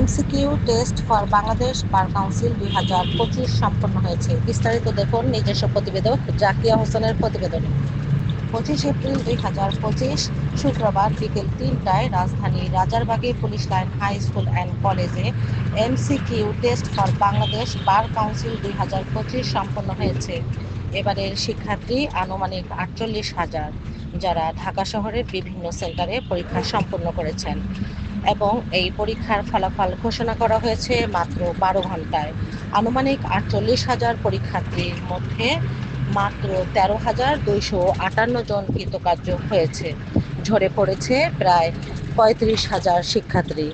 MCQ test for Bangladesh bar council দুই হাজার পঁচিশ সম্পন্ন হয়েছে। বিস্তারিত দেখুন নিজস্ব প্রতিবেদক জাকিয়া হোসেনের প্রতিবেদনে। পঁচিশ এপ্রিল দুই হাজার পঁচিশ, শুক্রবার বিকেল তিনটায় রাজধানী রাজারবাগে police line high school and কলেজে MCQ test for Bangladesh bar council দুই হাজার পঁচিশ সম্পন্ন হয়েছে। এবারের শিক্ষার্থী আনুমানিক আটচল্লিশ হাজার, যারা ঢাকা শহরের বিভিন্ন সেন্টারে পরীক্ষা সম্পন্ন করেছেন। এবং এই পরীক্ষার ফলাফল ঘোষণা করা হয়েছে মাত্র বারো ঘন্টায়। আনুমানিক আটচল্লিশ হাজার পরীক্ষার্থীর মধ্যে মাত্র তেরো হাজার দুইশো আটান্ন জন কৃতকার্য হয়েছে। ঝরে পড়েছে প্রায় পঁয়ত্রিশ হাজার শিক্ষার্থী।